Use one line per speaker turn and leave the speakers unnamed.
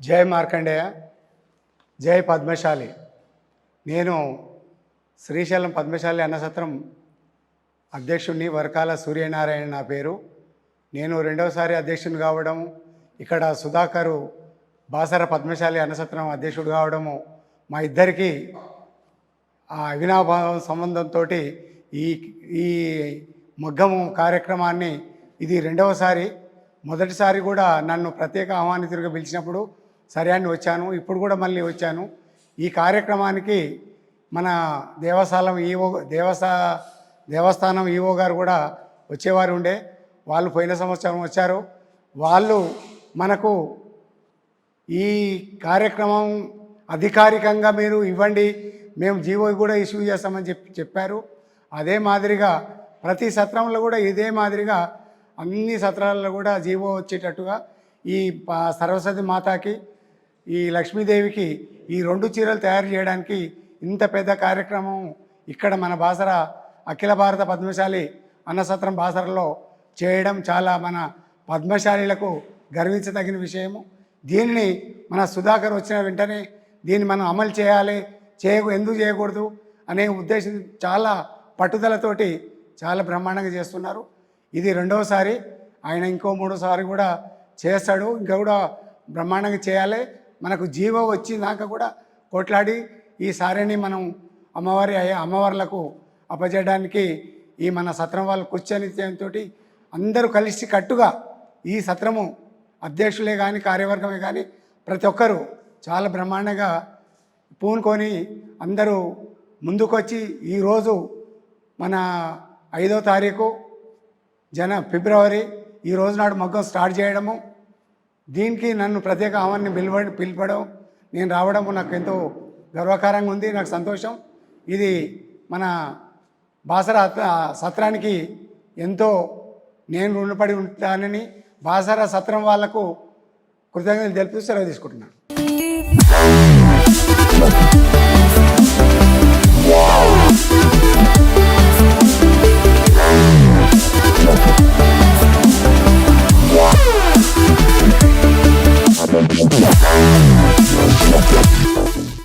జై మార్కండేయ జై పద్మశాలి. నేను శ్రీశైలం పద్మశాలి అన్నసత్రం అధ్యక్షుడిని వరకాల సూర్యనారాయణ నా పేరు. నేను రెండవసారి అధ్యక్షుని కావడం ఇక్కడ సుధాకరు బాసర పద్మశాలి అన్నసత్రం అధ్యక్షుడు కావడము మా ఇద్దరికీ ఆ అవినాభావం సంబంధంతో ఈ ఈ మగ్గము కార్యక్రమాన్ని ఇది రెండవసారి. మొదటిసారి కూడా నన్ను ప్రత్యేక ఆహ్వానితుడిగా పిలిచినప్పుడు సరే అని వచ్చాను ఇప్పుడు కూడా మళ్ళీ వచ్చాను. ఈ కార్యక్రమానికి మన దేవస్థానం ఈవో దేవస్థా దేవస్థానం ఈవో గారు కూడా వచ్చేవారు ఉండే. వాళ్ళు పోయిన సంవత్సరం వచ్చారు. వాళ్ళు మనకు ఈ కార్యక్రమం అధికారికంగా మీరు ఇవ్వండి మేము జీవో కూడా ఇష్యూ చేస్తామని చెప్పి చెప్పారు. అదే మాదిరిగా ప్రతి సత్రంలో కూడా ఇదే మాదిరిగా అన్ని సత్రాలలో కూడా జీవో వచ్చేటట్టుగా ఈ సరస్వతి మాతాకి ఈ లక్ష్మీదేవికి ఈ రెండు చీరలు తయారు చేయడానికి ఇంత పెద్ద కార్యక్రమం ఇక్కడ మన బాసర అఖిల భారత పద్మశాలి అన్నసత్రం బాసరలో చేయడం చాలా మన పద్మశాలీలకు గర్వించదగిన విషయము. దీనిని మన సుధాకర్ వచ్చిన వెంటనే దీన్ని మనం అమలు చేయాలి చేయ ఎందుకు చేయకూడదు అనే ఉద్దేశం చాలా పట్టుదలతోటి చాలా బ్రహ్మాండంగా చేస్తున్నారు. ఇది రెండవసారి ఆయన ఇంకో మూడోసారి కూడా చేస్తాడు. ఇంకా కూడా బ్రహ్మాండంగా చేయాలి. మనకు జీవో వచ్చినాక కూడా కొట్లాడి ఈ సారిని మనం అమ్మవారి అయ్యే- అమ్మవార్లకు అప్పజేయడానికి ఈ మన సత్రం వాళ్ళు కూర్చొని తోటి అందరూ కలిసి కట్టుగా ఈ సత్రము అధ్యక్షులే కానీ కార్యవర్గమే కానీ ప్రతి ఒక్కరూ చాలా బ్రహ్మాండంగా పూనుకొని అందరూ ముందుకొచ్చి ఈరోజు మన ఐదో తారీఖు జన ఫిబ్రవరి ఈ రోజు నాడు మగ్గం స్టార్ట్ చేయడము. దీనికి నన్ను ప్రత్యేక ఆహ్వాన్ని పిలువ పిలపడం నేను రావడం నాకు ఎంతో గర్వకారంగా ఉంది నాకు సంతోషం. ఇది మన బాసర సత్రానికి ఎంతో నేను రుణపడి ఉంటానని బాసర సత్రం వాళ్ళకు కృతజ్ఞతలు తెలుపుతూ సెలవు తీసుకుంటున్నాను.
Bye.